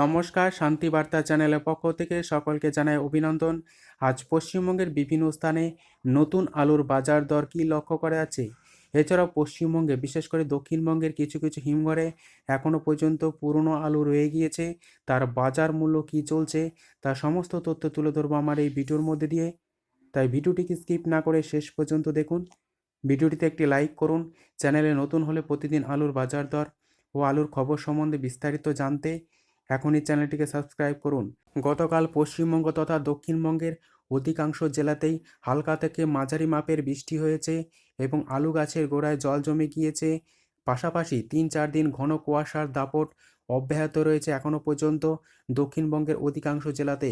নমস্কার, শান্তি বার্তা চ্যানেলের পক্ষ থেকে সকলকে জানাই অভিনন্দন। আজ পশ্চিমবঙ্গের বিভিন্ন স্থানে নতুন আলুর বাজার দর কী লক্ষ্য করা আছে এছাড়াও পশ্চিমবঙ্গে, বিশেষ করে দক্ষিণবঙ্গের কিছু কিছু হিমঘরে এখনও পর্যন্ত পুরনো আলু রয়ে গিয়েছে। তার বাজার মূল্য কী চলছে? তার সমস্ত তথ্য তুলে ধরবো আমার এই ভিডিওর মধ্যে দিয়ে। তাই ভিডিওটিকে স্কিপ না করে শেষ পর্যন্ত দেখুন। ভিডিওটিতে একটি লাইক করুন। চ্যানেলে নতুন হলে প্রতিদিন আলুর বাজার দর ও আলুর খবর সম্বন্ধে বিস্তারিত জানতে এখনই চ্যানেলটিকে সাবস্ক্রাইব করুন। গতকাল পশ্চিমবঙ্গ তথা দক্ষিণবঙ্গের অধিকাংশ জেলাতেই হালকা থেকে মাঝারি মাপের বৃষ্টি হয়েছে এবং আলু গাছের গোড়ায় জল জমে গিয়েছে। পাশাপাশি তিন চার দিন ঘন কুয়াশার দাপট অব্যাহত রয়েছে এখনও পর্যন্ত দক্ষিণবঙ্গের অধিকাংশ জেলাতে।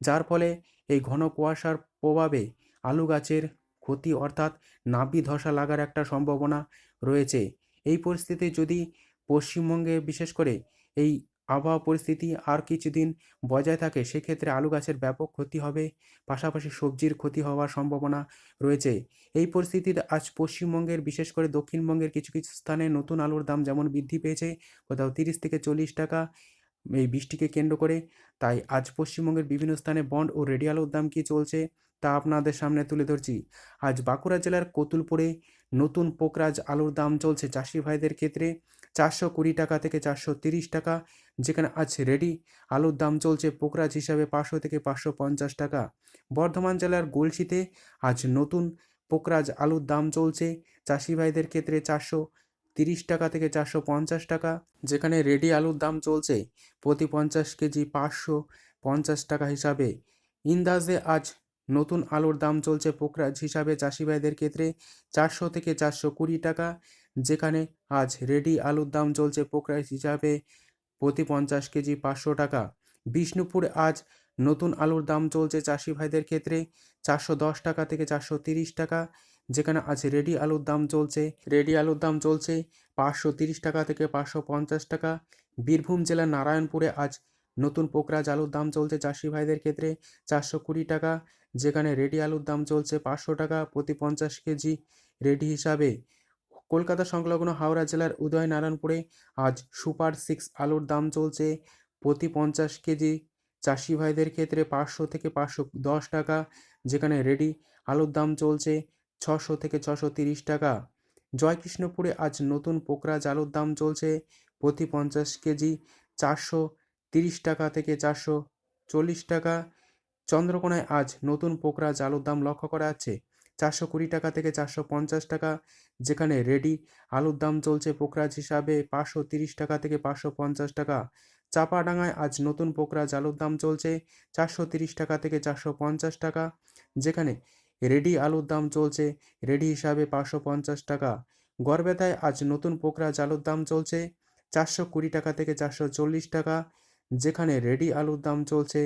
যার ফলে এই ঘন কুয়াশার প্রভাবে আলু গাছের ক্ষতি অর্থাৎ নাবি ধসা লাগার একটা সম্ভাবনা রয়েছে। এই পরিস্থিতি যদি পশ্চিমবঙ্গে বিশেষ করে এই আবহাওয়া পরিস্থিতি আর কিছুদিন বজায় থাকে, সেক্ষেত্রে আলু গাছের ব্যাপক ক্ষতি হবে। পাশাপাশি সবজির ক্ষতি হওয়ার সম্ভাবনা রয়েছে। এই পরিস্থিতিতে আজ পশ্চিমবঙ্গের, বিশেষ করে দক্ষিণবঙ্গের কিছু কিছু স্থানে নতুন আলুর দাম যেমন বৃদ্ধি পেয়েছে, কোথাও তিরিশ থেকে চল্লিশ টাকা এই বৃষ্টিকে কেন্দ্র করে। তাই আজ পশ্চিমবঙ্গের বিভিন্ন স্থানে বন্ড ও রেডি আলুর দাম কী চলছে তা আপনাদের সামনে তুলে ধরছি। আজ বাঁকুড়া জেলার কতুলপুরে নতুন পোকরাজ আলুর দাম চলছে চাষি ভাইদের ক্ষেত্রে চারশো কুড়ি টাকা থেকে চারশো তিরিশ টাকা, যেখানে আজ রেডি। আলুর দাম চলছে পোকরাজ হিসাবে পাঁচশো থেকে পাঁচশো পঞ্চাশ টাকা। বর্ধমান জেলার গলসিতে আজ নতুন পোকরাজ আলুর দাম চলছে চাষি ভাইদের ক্ষেত্রে চারশো তিরিশ টাকা থেকে চারশো পঞ্চাশ টাকা, যেখানে রেডি আলুর দাম চলছে প্রতি পঞ্চাশ কেজি পাঁচশো পঞ্চাশ টাকা হিসাবে। ইন্দাজে আজ নতুন আলুর দাম চলছে পোকরাজ হিসাবে চাষি ভাইদের ক্ষেত্রে চারশো থেকে চারশো কুড়ি টাকা। যেখানে আজ রেডি আলুর দাম চলছে পোকরাজ হিসাবে প্রতি পঞ্চাশ কেজি পাঁচশো টাকা। বিষ্ণুপুরে আজ নতুন আলুর দাম চলছে চাষি ভাইদের ক্ষেত্রে চারশো দশ টাকা থেকে চারশো তিরিশ টাকা। যেখানে আজ রেডি আলুর দাম চলছে, রেডি আলুর দাম চলছে পাঁচশো তিরিশ টাকা থেকে পাঁচশো পঞ্চাশ টাকা। বীরভূম জেলার নারায়ণপুরে আজ নতুন পোকরাজ আলুর দাম চলছে চাষি ভাইদের ক্ষেত্রে চারশো কুড়ি টাকা, যেখানে রেডি আলুর দাম চলছে পাঁচশো টাকা প্রতি পঞ্চাশ কেজি। রেডি হিসাবে কলকাতা সংলগ্ন হাওড়া জেলার উদয়নারায়ণপুরে আজ সুপার সিক্স আলুর দাম চলছে প্রতি পঞ্চাশ কেজি। চাষি ভাইদের ক্ষেত্রে পাঁচশো থেকে পাঁচশো দশ টাকা, যেখানে রেডি আলুর দাম চলছে ছশো থেকে ছশো তিরিশ টাকা। জয়কৃষ্ণপুরে আজ নতুন পোকরাজ আলুর দাম চলছে প্রতি পঞ্চাশ কেজি, চারশো তিরিশ টাকা থেকে চারশো চল্লিশ টাকা। চন্দ্রকোনায় আজ নতুন পোকরা আলুর দাম লক্ষ্য করা যাচ্ছে। চারশো কুড়ি টাকা থেকে চারশো পঞ্চাশ টাকা, যেখানে রেডি আলুর দাম চলছে পোকরাজ হিসাবে পাঁচশো তিরিশ টাকা থেকে পাঁচশো পঞ্চাশ টাকা। চাপাডাঙ্গায় আজ নতুন পোকরাজ আলুর দাম চলছে চারশো তিরিশ টাকা থেকে চারশো পঞ্চাশ টাকা, যেখানে রেডি আলুর দাম চলছে রেডি হিসাবে পাঁচশো পঞ্চাশ টাকা। গড়বেতায় আজ নতুন পোকরাজ আলুর দাম চলছে চারশো কুড়ি টাকা থেকে চারশো চল্লিশ টাকা। যেখানে রেডি আলুর দাম চলছে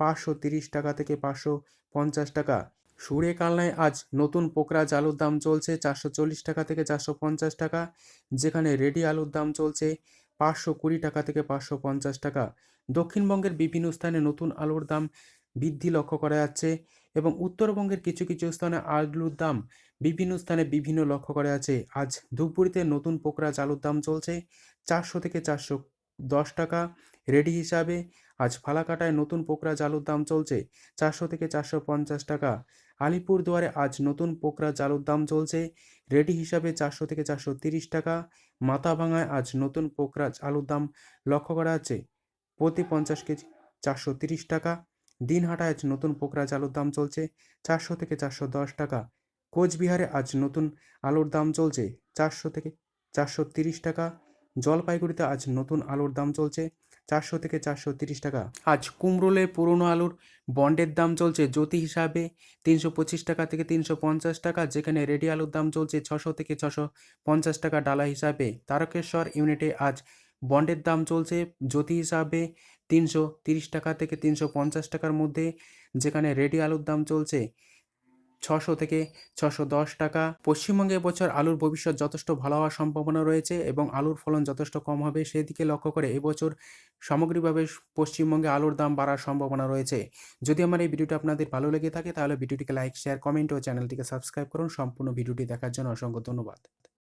পাঁচশো তিরিশ টাকা থেকে পাঁচশো পঞ্চাশ টাকা। সুরে কালনায় আজ নতুন পোকরাজ আলুর দাম চলছে চারশো চল্লিশ টাকা থেকে চারশো পঞ্চাশ টাকা, যেখানে রেডি আলুর দাম চলছে পাঁচশো কুড়ি টাকা থেকে পাঁচশো পঞ্চাশ টাকা। দক্ষিণবঙ্গের বিভিন্ন স্থানে নতুন আলুর দাম বৃদ্ধি লক্ষ্য করা যাচ্ছে এবং উত্তরবঙ্গের কিছু কিছু স্থানে আলুর দাম বিভিন্ন স্থানে বিভিন্ন লক্ষ্য করা যাচ্ছে। আজ ধূপগুড়িতে নতুন পোকরাজ আলুর দাম চলছে চারশো থেকে চারশো দশ টাকা রেডি হিসাবে। আজ ফালাকাটায় নতুন পোকরা জালুর দাম চলছে চারশো থেকে চারশো পঞ্চাশ টাকা। আলিপুরদুয়ারে আজ নতুন পোকরাজ জালুর দাম চলছে রেডি হিসাবে চারশো থেকে চারশো তিরিশ টাকা। মাথাভাঙায় আজ নতুন পোকরা আলুর দাম লক্ষ্য করা আছে প্রতি পঞ্চাশ কেজি চারশো তিরিশ টাকা। দিনহাটায় আজ নতুন পোকরা আলুর দাম চলছে চারশো থেকে চারশো দশ টাকা। কোচবিহারে আজ নতুন আলুর দাম চলছে চারশো থেকে চারশো তিরিশ টাকা। জলপাইগুড়িতে আজ নতুন আলুর দাম চলছে চারশো থেকে চারশো তিরিশ টাকা। আজ কুমরোলে পুরনো আলুর বন্ডের দাম চলছে জ্যোতি হিসাবে তিনশো পঁচিশ টাকা থেকে তিনশো পঞ্চাশ টাকা, যেখানে রেডি আলুর দাম চলছে ছশো থেকে ছশো পঞ্চাশ টাকা ডালা হিসাবে। তারকেশ্বর ইউনিটে আজ বন্ডের দাম চলছে জ্যোতি হিসাবে তিনশো তিরিশ টাকা থেকে তিনশো পঞ্চাশ টাকার মধ্যে, যেখানে রেডি আলুর দাম চলছে ছশো থেকে ছশো দশ টাকা। পশ্চিমবঙ্গে এবছর আলুর ভবিষ্যৎ যথেষ্ট ভালো হওয়ার সম্ভাবনা রয়েছে এবং আলুর ফলন যথেষ্ট কম হবে। সেদিকে লক্ষ্য করে এবছর সামগ্রিকভাবে পশ্চিমবঙ্গে আলুর দাম বাড়ার সম্ভাবনা রয়েছে। যদি আমার এই ভিডিওটি আপনাদের ভালো লেগে থাকে, তাহলে ভিডিওটিকে লাইক, শেয়ার, কমেন্ট ও চ্যানেলটিকে সাবস্ক্রাইব করুন। সম্পূর্ণ ভিডিওটি দেখার জন্য অসংখ্য ধন্যবাদ।